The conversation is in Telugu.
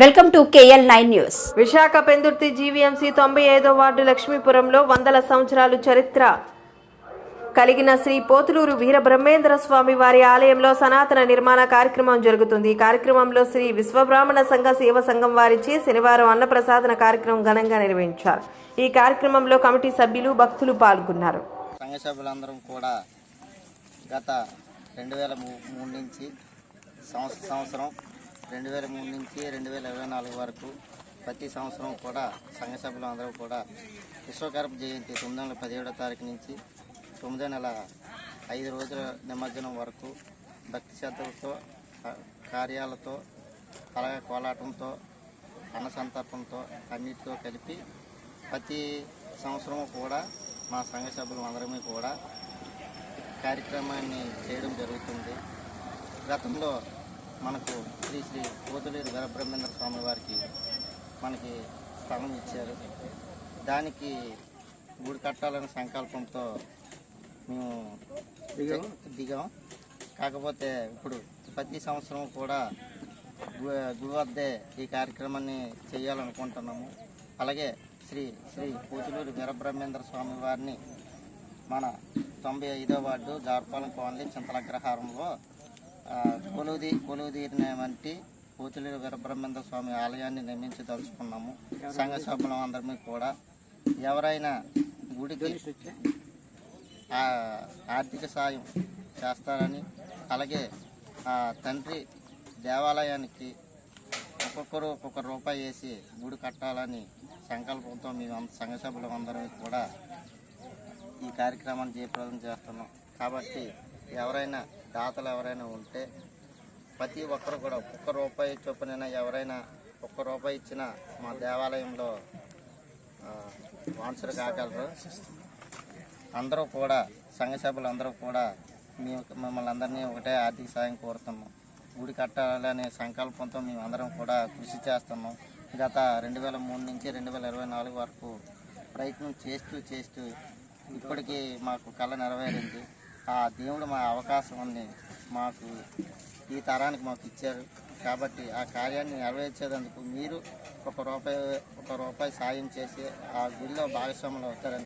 Welcome to KL nine news. Visakha Pendurthi GVMC తొంభై ఐదో వార్డు లక్ష్మీపురంలో వందల సంవత్సరాలు చరిత్ర కలిగిన శ్రీ పోతులూరు వీరబ్రహ్మేంద్ర స్వామి వారి ఆలయంలో సనాతన నిర్మాణ కార్యక్రమం జరుగుతుంది. ఈ కార్యక్రమంలో శ్రీ విశ్వబ్రాహ్మణ సంఘ సేవ సంఘం వారిచే శనివారం అన్నప్రసాదన కార్యక్రమం ఘనంగా నిర్వహించారు. ఈ కార్యక్రమంలో కమిటీ సభ్యులు భక్తులు పాల్గొన్నారు. సంఘ సభ్యులందరం కూడా గత రెండు వేల మూడు నుంచి సంవత్సరం రెండు వేల మూడు నుంచి రెండు వేల ఇరవై నాలుగు వరకు ప్రతి సంవత్సరం కూడా సంఘ సభ్యులు అందరూ కూడా విశ్వకర్మ జయంతి తొమ్మిది వందల పదిహేడో తారీఖు నుంచి తొమ్మిదో నెల ఐదు రోజుల నిమజ్జనం వరకు భక్తి శ్రద్ధలతో కార్యాలతో అలాగే కోలాటంతో అన్న సంతర్పంతో అన్నిటితో కలిపి ప్రతి సంవత్సరం కూడా మా సంఘ సభ్యులు అందరమే కూడా కార్యక్రమాన్ని చేయడం జరుగుతుంది. గతంలో మనకు శ్రీ శ్రీ పోతులేరు వీరబ్రహ్మేంద్ర స్వామి వారికి మనకి స్థలం ఇచ్చారు. దానికి గుడి కట్టాలనే సంకల్పంతో మేము దిగాం. దిగాం. కాకపోతే ఇప్పుడు ప్రతి సంవత్సరం కూడా గుడి వద్దే ఈ కార్యక్రమాన్ని చేయాలనుకుంటున్నాము. అలాగే శ్రీ శ్రీ పూతులూరు వీరబ్రహ్మేంద్ర స్వామి వారిని మన తొంభై ఐదో వార్డు జార్పాలెం కాలనీ చింతలగ్రహారంలో కొలువుది కొలువుదీరిన వంటి పూతులూరు వీరబ్రహ్మేంద్ర స్వామి ఆలయాన్ని నిర్మించదలుచుకున్నాము. సంఘ సభ్యులం అందరినీ కూడా. ఎవరైనా గుడికి ఆ, ఆర్థిక సాయం చేస్తారని అలాగే ఆ తండ్రి దేవాలయానికి ఒక్కొక్కరు ఒక్కొక్క రూపాయి వేసి గుడి కట్టాలని సంకల్పంతో మేము సంఘ సభ్యులం అందరం కూడా ఈ కార్యక్రమాన్ని జయప్రదం చేస్తున్నాం. కాబట్టి ఎవరైనా దాతలు ఎవరైనా ఉంటే ప్రతి ఒక్కరు కూడా ఒక్క రూపాయి చొప్పునైనా ఎవరైనా ఒక్క రూపాయి ఇచ్చిన మా దేవాలయంలో వాన్సర్ కాగలరు. అందరూ కూడా సంఘ సభ్యులు అందరూ కూడా మేము మిమ్మల్ని అందరినీ ఒకటే ఆర్థిక సాయం కోరుతున్నాం. గుడి కట్టాలనే సంకల్పంతో మేము అందరం కూడా కృషి చేస్తున్నాం. గత రెండు వేల మూడు నుంచి రెండు వేల ఇరవై నాలుగు వరకు ప్రయత్నం చేస్తూ చేస్తూ ఇప్పటికీ మాకు కళ నెరవేరింది. ఆ దేవుడు మా అవకాశాన్ని మాకు ఈ తరానికి మాకు ఇచ్చారు. కాబట్టి ఆ కార్యాన్ని నెరవేర్చేందుకు మీరు ఒక రూపాయి ఒక రూపాయి సాయం చేసి ఆ గుడిలో భాగస్వాములు అవుతారని